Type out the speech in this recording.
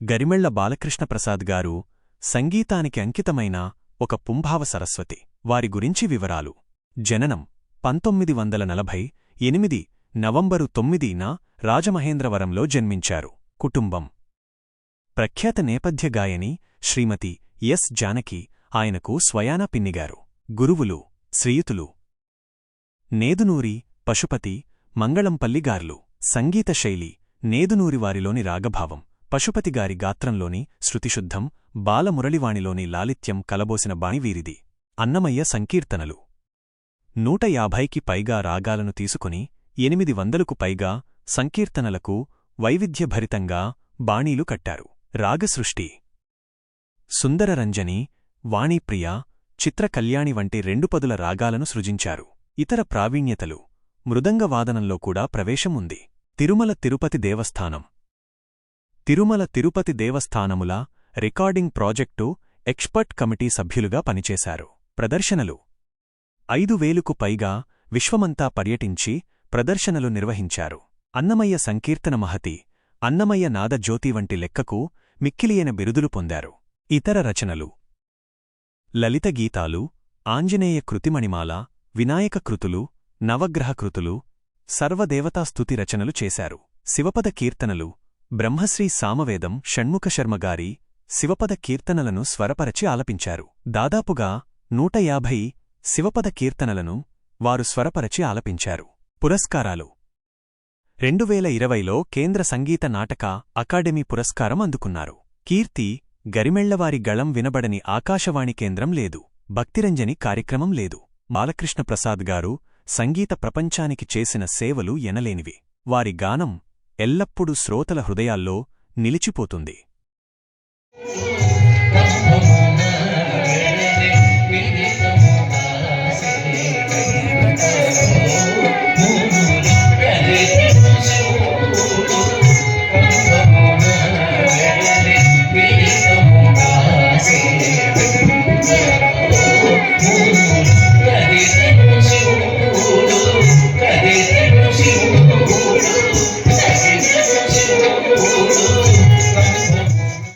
గరిమెళ్ళ బాలకృష్ణప్రసాద్ గారు సంగీతానికి అంకితమైన ఒక పుంభావ సరస్వతి. వారి గురించి వివరాలు. జననం పంతొమ్మిది వందల నలభై ఎనిమిది నవంబరు తొమ్మిదిన రాజమహేంద్రవరంలో జన్మించారు. కుటుంబం. ప్రఖ్యాత నేపథ్య గాయని శ్రీమతి ఎస్ జానకి ఆయనకు స్వయాన పిన్నిగారు. గురువులు శ్రీయుతులు. నేదునూరి పశుపతి మంగళంపల్లిగార్లు. సంగీత శైలి నేదునూరివారిలోని రాగభావం. పశుపతిగారి గాత్రంలోని శృతిశుద్ధం బాలమురళివాణిలోని లాలిత్యం కలబోసిన బాణివీరిది. అన్నమయ్య సంకీర్తనలు. నూట యాభైకి పైగా రాగాలను తీసుకుని ఎనిమిది వందలకు పైగా సంకీర్తనలకు వైవిధ్యభరితంగా బాణీలు కట్టారు. రాగసృష్టి. సుందరరంజని వాణీప్రియ చిత్రకల్యాణి వంటి రెండు పదుల రాగాలను సృజించారు. ఇతర ప్రావీణ్యతలు. మృదంగవాదనంలో కూడా ప్రవేశం ఉంది తిరుమల తిరుపతి దేవస్థానం. తిరుమల తిరుపతి దేవస్థానముల రికార్డింగ్ ప్రాజెక్టు ఎక్స్పర్ట్ కమిటీ సభ్యులుగా పనిచేశారు. ప్రదర్శనలు. ఐదు వేలుకు పైగా విశ్వమంతా పర్యటించి ప్రదర్శనలు నిర్వహించారు. అన్నమయ్య సంకీర్తన మహతి అన్నమయ్య నాదజ్యోతి వంటి లెక్కకు మిక్కిలియన బిరుదులు పొందారు. ఇతర రచనలు. లలిత గీతాలు ఆంజనేయ కృతిమణిమాల వినాయక కృతులు నవగ్రహ కృతులు సర్వదేవతాస్తుతి రచనలు చేశారు. శివపద కీర్తనలు బ్రహ్మశ్రీ సామవేదం షణ్ముఖశర్మగారి శివపద కీర్తనలను స్వరపరచి ఆలపించారు. దాదాపుగా నూట యాభై శివపద కీర్తనలను వారు స్వరపరచి ఆలపించారు. పురస్కారాలు. రెండువేల ఇరవైలో కేంద్ర సంగీత నాటక అకాడమీ పురస్కారం అందుకున్నారు. కీర్తి గరిమెళ్ళవారి గళం వినబడని ఆకాశవాణి కేంద్రం లేదు. భక్తిరంజని కార్యక్రమం లేదు. బాలకృష్ణ ప్రసాద్ గారు సంగీత ప్రపంచానికి చేసిన సేవలు ఎనలేనివి. వారి గానం ఎల్లప్పుడూ శ్రోతల హృదయాల్లో నిలిచిపోతుంది Thank you.